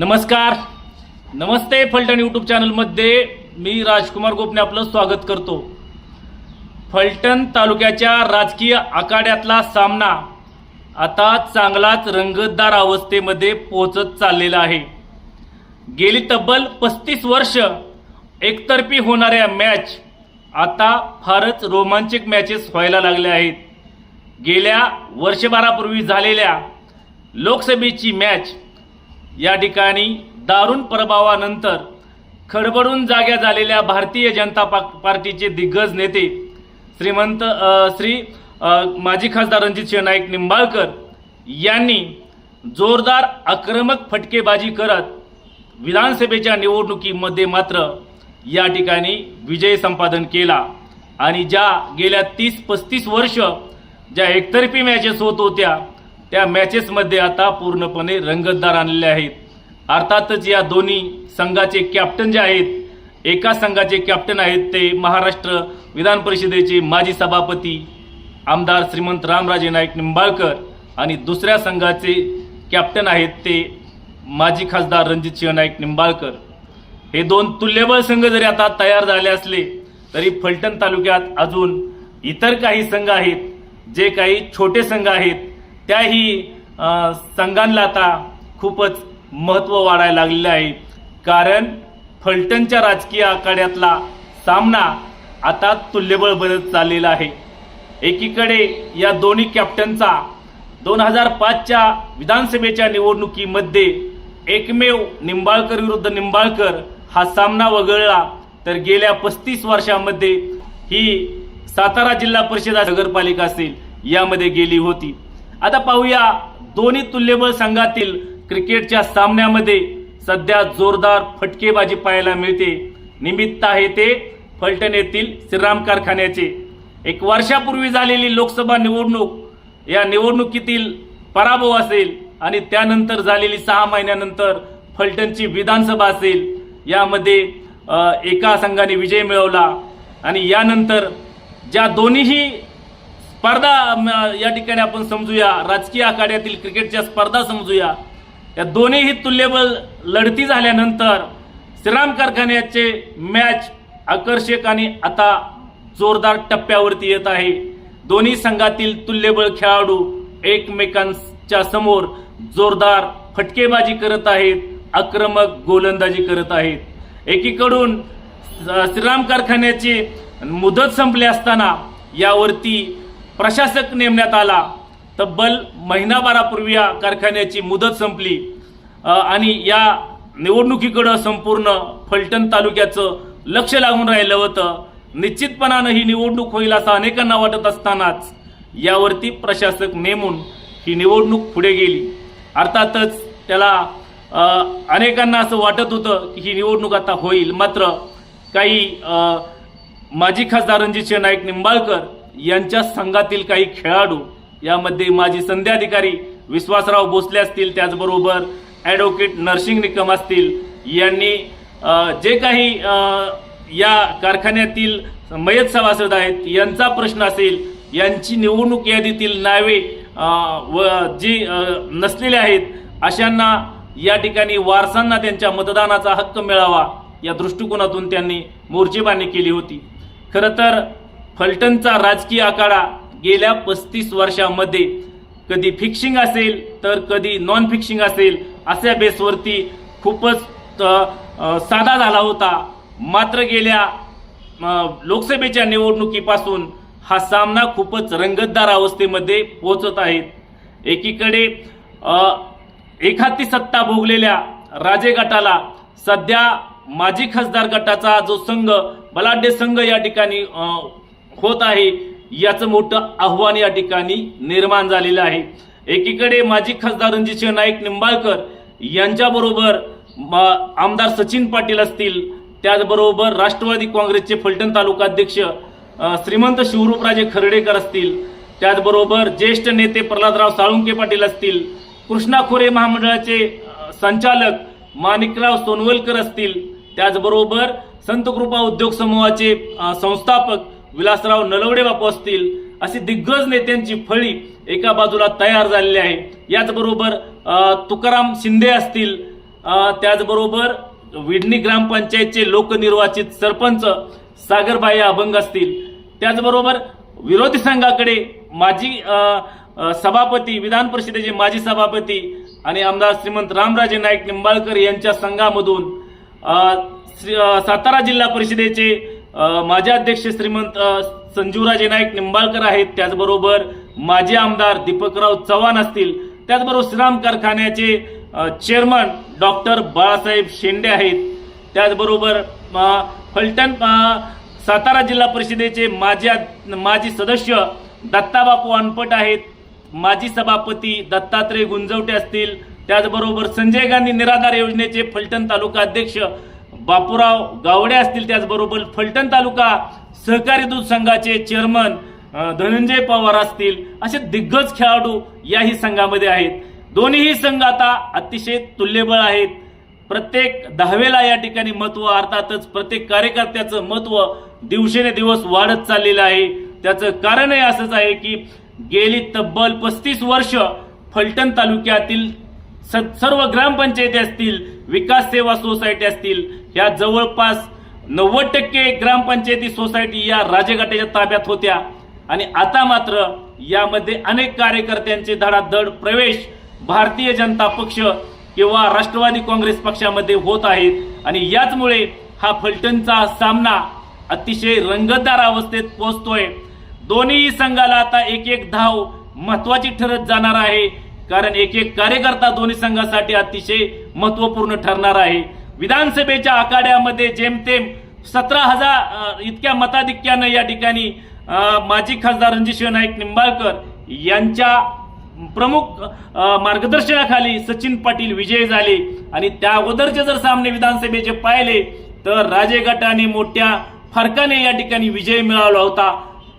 नमस्कार. नमस्ते फलटण यूट्यूब चॅनलमध्ये मी राजकुमार गोपने आपलं स्वागत करतो. फलटण तालुक्याच्या राजकीय आखाड्यातला सामना आता चांगलाच रंगतदार अवस्थेमध्ये पोहोचत चाललेला आहे. गेली तब्बल पस्तीस वर्ष एकतर्फी होणाऱ्या मॅच आता फारच रोमांचक मॅचेस व्हायला लागल्या आहेत. गेल्या वर्षभरापूर्वी झालेल्या लोकसभेची मॅच या ठिकाणी दारुण प्रभावानंतर खडबडून जाग्या झालेल्या भारतीय जनता पा- पार्टीचे दिग्गज नेते श्रीमंत श्री माजी खासदार रणजित नाईक निंबाळकर यांनी जोरदार आक्रमक फटकेबाजी करत विधानसभेच्या निवडणुकीमध्ये मात्र या ठिकाणी विजय संपादन केला. आणि ज्या गेल्या तीस पस्तीस वर्ष ज्या एकतर्फी मॅचेस होत होत्या त्या मॅचेसमध्ये आता पूर्णपणे रंगतदार आणलेले आहेत. अर्थातच या दोन्ही संघाचे कॅप्टन जे आहेत एका संघाचे कॅप्टन आहेत ते महाराष्ट्र विधान परिषदेचे माजी सभापती आमदार श्रीमंत रामराजे नाईक निंबाळकर आणि दुसऱ्या संघाचे कॅप्टन आहेत ते माजी खासदार रणजित सिंह नाईक निंबाळकर. हे दोन तुल्यबळ संघ जरी आता तयार झाले असले तरी फलटण तालुक्यात अजून इतर काही संघ आहेत जे काही छोटे संघ आहेत त्याही संघांना आता खूपच महत्त्व वाढायला लागलेलं आहे. कारण फलटणच्या राजकीय आखाड्यातला सामना आता तुल्यबळ बनत चाललेला आहे. एकीकडे या दोन्ही कॅप्टनचा दोन हजार पाचच्या विधानसभेच्या निवडणुकीमध्ये एकमेव निंबाळकर विरुद्ध निंबाळकर हा सामना वगळला तर गेल्या पस्तीस वर्षामध्ये ही सातारा जिल्हा परिषद नगरपालिका असेल यामध्ये गेली होती. आता पाहूया दोन्ही तुल्यबळ संघातील क्रिकेटच्या सामन्यामध्ये सध्या जोरदार फटकेबाजी पाहायला मिळते. निमित्त आहे ते फलटण येथील श्रीराम कारखान्याचे. एक वर्षापूर्वी झालेली लोकसभा निवडणूक या निवडणुकीतील पराभव असेल आणि त्यानंतर झालेली सहा महिन्यानंतर फलटणची विधानसभा असेल यामध्ये एका संघाने विजय मिळवला. आणि यानंतर ज्या दोन्हीही स्पर्धा म, या ठिकाणी आपण समजूया. राजकीय आखाड्यातील क्रिकेटच्या स्पर्धा समजूया. या दोन्हीही तुल्यबळ लढती झाल्यानंतर श्रीराम कारखान्याचे मॅच आकर्षक आणि आता जोरदार टप्प्यावरती येत आहे. दोन्ही संघातील तुल्यबळ खेळाडू एकमेकांच्या समोर जोरदार फटकेबाजी करत आहेत आक्रमक गोलंदाजी करत आहेत. एकीकडून श्रीराम कारखान्याची मुदत संपली असताना यावरती प्रशासक नेमण्यात आला. तब्बल महिनाभरापूर्वी या कारखान्याची मुदत संपली. आणि या निवडणुकीकडं संपूर्ण फलटण तालुक्याचं लक्ष लागून राहिलं होतं. निश्चितपणानं ही निवडणूक होईल असं अनेकांना वाटत असतानाच यावरती प्रशासक नेमून ही निवडणूक पुढे गेली. अर्थातच त्याला अनेकांना असं वाटत होतं की ही निवडणूक आता होईल. मात्र काही माजी खासदार रणजित नाईक निंबाळकर यांच्या संघातील काही खेळाडू यामध्ये माजी संध्याधिकारी विश्वासराव भोसले असतील त्याचबरोबर ॲडव्होकेट नरसिंग निकम असतील यांनी जे काही या कारखान्यातील मयत सभासद आहेत यांचा प्रश्न असेल यांची निवडणूक यादीतील नावे व जी नसलेले आहेत अशांना या ठिकाणी वारसांना त्यांच्या मतदानाचा हक्क मिळावा या दृष्टिकोनातून त्यांनी मोर्चेबांधणी केली होती. खरं तर फलटणचा राजकीय आखाडा गेल्या पस्तीस वर्षामध्ये कधी फिक्सिंग असेल तर कधी नॉन फिक्सिंग असेल अशा बेसवरती खूपच साधा झाला होता. मात्र गेल्या लोकसभेच्या निवडणुकीपासून हा सामना खूपच रंगतदार अवस्थेमध्ये पोहोचत आहेत एकीकडे एखादी सत्ता भोगलेल्या राजे गटाला सध्या माजी खासदार गटाचा जो संघ बलाढ्य संघ या ठिकाणी होत आहे याचं मोठं आव्हान या ठिकाणी निर्माण झालेलं आहे. एकीकडे माजी खासदार रणजितसिंह नाईक निंबाळकर यांच्याबरोबर म- आमदार सचिन पाटील असतील त्याचबरोबर राष्ट्रवादी काँग्रेसचे फलटण तालुका अध्यक्ष श्रीमंत शिवरूपराजे खर्डेकर असतील त्याचबरोबर ज्येष्ठ नेते प्रल्हादराव साळुंके पाटील असतील कृष्णा खोरे महामंडळाचे संचालक माणिकराव सोनवलकर असतील त्याचबरोबर संत कृपा उद्योग समूहाचे संस्थापक विलासराव नलवडे बापू असतील अशी दिग्गज नेत्यांची फळी एका बाजूला तयार झालेली आहे. याचबरोबर तुकाराम शिंदे असतील त्याचबरोबर विडणी ग्रामपंचायतचे लोकनिर्वाचित सरपंच सागरबाई अभंग असतील. त्याचबरोबर विरोधी संघाकडे माजी सभापती विधान परिषदेचे माजी सभापती आणि आमदार श्रीमंत रामराजे नाईक निंबाळकर यांच्या संघामधून श्री- सातारा जिल्हा परिषदेचे माझे अध्यक्ष श्रीमंत संजूराजे नाईक निंबाळकर आहेत. त्याचबरोबर माजी आमदार दीपकराव चव्हाण असतील. त्याचबरोबर श्रीराम कारखान्याचे चेअरमन डॉक्टर बाळासाहेब शेंडे आहेत. त्याचबरोबर फलटण सातारा जिल्हा परिषदेचे माजी माजी सदस्य दत्ताबापू अनपट आहेत. माजी सभापती दत्तात्रय गुंजवटे असतील. त्याचबरोबर संजय गांधी निराधार योजनेचे फलटण तालुका अध्यक्ष बापूराव गावडे असतील त्याचबरोबर फलटण तालुका सहकारी दूध संघाचे चेअरमन धनंजय पवार असतील असे दिग्गज खेळाडू याही संघामध्ये आहेत. दोन्हीही संघ आता अतिशय तुल्यबळ आहेत. प्रत्येक दहावेला या ठिकाणी महत्त्व अर्थातच प्रत्येक कार्यकर्त्याचं महत्त्व दिवसेने दिवस वाढत चाललेलं आहे. त्याचं कारणही असंच आहे की गेली तब्बल पस्तीस वर्ष फलटण तालुक्यातील स- सर्व ग्रामपंचायती असतील विकास सेवा सोसायटी असतील या जवळपास नव्वद टक्के ग्रामपंचायती सोसायटी या राजघाटाच्या ताब्यात होत्या. आणि आता मात्र यामध्ये अनेक कार्यकर्त्यांचे धडाधड प्रवेश भारतीय जनता पक्ष किंवा राष्ट्रवादी काँग्रेस पक्षामध्ये होत आहेत. आणि याचमुळे हा फलटणचा सामना अतिशय रंगतदार अवस्थेत पोहोचतोय. दोन्ही संघाला आता एक एक धाव महत्वाची ठरत जाणार आहे. कारण एक एक कार्यकर्ता दोन्ही संघासाठी अतिशय महत्त्वपूर्ण ठरणार आहे. विधानसभेच्या आखाड्यामध्ये जेमतेम सतरा हजार इतक्या मताधिक्यानं या ठिकाणी माजी खासदार रणजित नाईक निंबाळकर यांच्या प्रमुख मार्गदर्शनाखाली सचिन पाटील विजय झाले. आणि त्या अगोदरचे जर सामने विधानसभेचे पाहिले तर राजे गटाने मोठ्या फरकाने या ठिकाणी विजय मिळवला होता.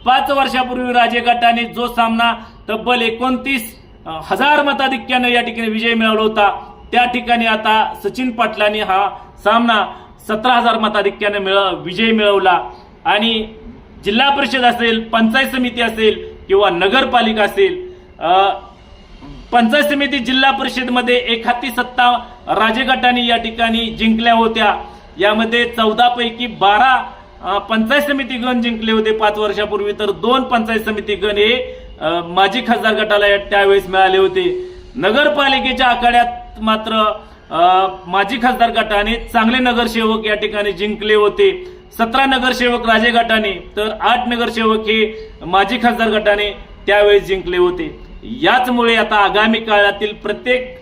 पाच वर्षापूर्वी राजे गटाने जो सामना तब्बल एकोणतीस हजार मताधिक्यानं या ठिकाणी विजय मिळवला होता. त्या ठिकाणी आता सचिन पाटलांनी हा सामना सतरा हजार मताधिक्यानं मिळ विजय मिळवला. आणि जिल्हा परिषद असेल पंचायत समिती असेल किंवा नगरपालिका असेल पंचायत समिती जिल्हा परिषदमध्ये एखादी सत्ता राजगटाने या ठिकाणी जिंकल्या होत्या. यामध्ये चौदा पैकी बारा पंचायत समिती गण जिंकले होते पाच वर्षापूर्वी. तर दोन पंचायत समिती गण हे माजी खासदार गटाला या- त्यावेळेस मिळाले होते. नगरपालिकेच्या आखाड्यात मात्र माजी खासदार गटाने चांगले नगरसेवक या ठिकाणी जिंकले होते. सतरा नगरसेवक राजे गटाने तर आठ नगरसेवक हे माजी खासदार गटाने त्यावेळेस जिंकले होते. याचमुळे आता आगामी काळातील प्रत्येक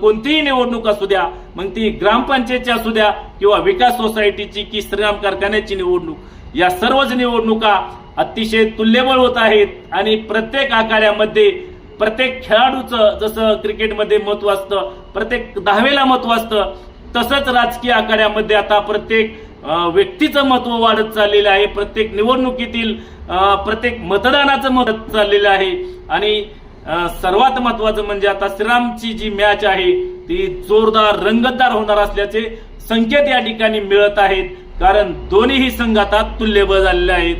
कोणतीही निवडणूक असू द्या मग ती ग्रामपंचायतची असू द्या किंवा विकास सोसायटीची की श्रीराम कारखान्याची निवडणूक या सर्वच निवडणुका अतिशय तुल्यबळ होत आहेत आणि प्रत्येक आखाड्यामध्ये प्रत्येक खेळाडूचं जसं क्रिकेटमध्ये महत्त्व असतं प्रत्येक दहावेला महत्त्व असतं तसंच राजकीय आखाड्यामध्ये आता प्रत्येक व्यक्तीचं महत्त्व वाढत चाललेलं आहे. प्रत्येक निवडणुकीतील प्रत्येक मतदानाचं महत्त्व चाललेलं आहे. आणि सर्वात महत्वाचं म्हणजे आता श्रीरामची जी मॅच आहे ती जोरदार रंगतदार होणार असल्याचे संकेत या ठिकाणी मिळत आहेत. कारण दोन्हीही संघ आता तुल्यबळ झालेले आहेत.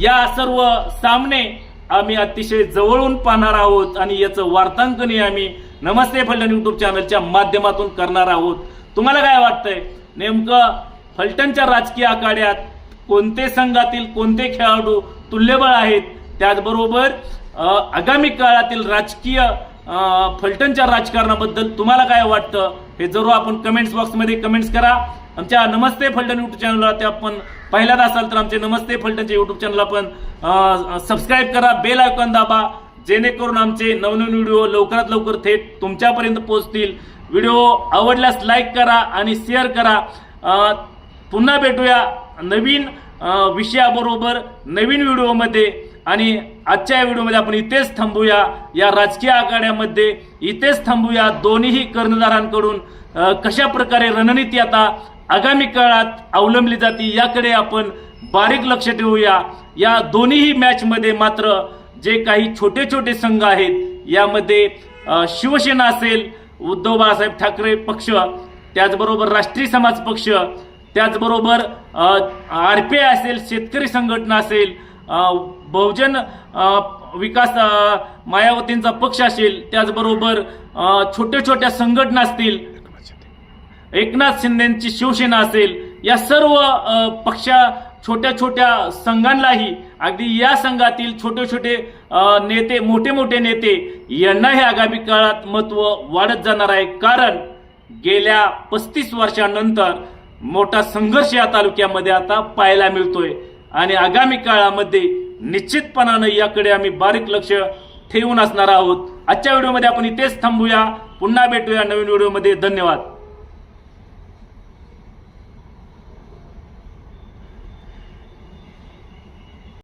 या सर्व सामने आम्ही अतिशय जवळून पाहणार आहोत आणि याचं वार्तांकनही आम्ही नमस्ते फलटण युट्यूब चॅनलच्या माध्यमातून करणार आहोत. तुम्हाला काय वाटतंय? नेमकं फलटणच्या राजकीय आखाड्यात कोणते संघातील कोणते खेळाडू तुल्यबळ आहेत? त्याचबरोबर आगामी काळातील राजकीय फलटणच्या राजकारणाबद्दल तुम्हाला काय वाटतं? हे जरूर आपण कमेंट्स बॉक्समध्ये कमेंट्स करा. आमच्या नमस्ते फलटण युट्यूब चॅनलला ते आपण पहिल्यांदा असाल तर आमचे नमस्ते फलटणच्या युट्यूब चॅनल आपण सबस्क्राईब करा बेल आयकॉन दाबा. जेणेकरून आमचे नवनवीन व्हिडिओ लवकरात लवकर थेट तुमच्यापर्यंत पोहोचतील. व्हिडिओ आवडल्यास लाईक करा आणि शेअर करा. पुन्हा भेटूया नवीन विषयाबरोबर नवीन व्हिडिओमध्ये आणि आजच्या या व्हिडिओमध्ये आपण इथेच थांबूया. या राजकीय आघाड्यामध्ये इथेच थांबूया. दोन्हीही कर्णधारांकडून कशा प्रकारे रणनीती आता आगामी काळात अवलंबली जाते याकडे आपण बारीक लक्ष ठेवूया. या दोन्हीही मॅचमध्ये मात्र जे काही छोटे छोटे संघ आहेत यामध्ये शिवसेना असेल उद्धव बाळासाहेब ठाकरे पक्ष त्याचबरोबर राष्ट्रीय समाज पक्ष त्याचबरोबर आर पी आय असेल शेतकरी संघटना असेल बहुजन विकास मायावतींचा पक्ष असेल त्याचबरोबर छोट्या छोट्या संघटना असतील एकनाथ शिंदेची शिवसेना असेल या सर्व पक्षा छोट्या छोट्या संघांनाही अगदी या संघातील छोटे छोटे नेते मोठे मोठे नेते यांनाही आगामी काळात महत्त्व वाढत जाणार आहे. कारण गेल्या पस्तीस वर्षानंतर मोठा संघर्ष या तालुक्यामध्ये आता पाहायला मिळतोय. आणि आगामी काळामध्ये निश्चितपणानं याकडे आम्ही बारीक लक्ष ठेवून असणार आहोत. आजच्या व्हिडिओमध्ये आपण इथेच थांबूया. पुन्हा भेटूया नवीन व्हिडिओमध्ये. धन्यवाद.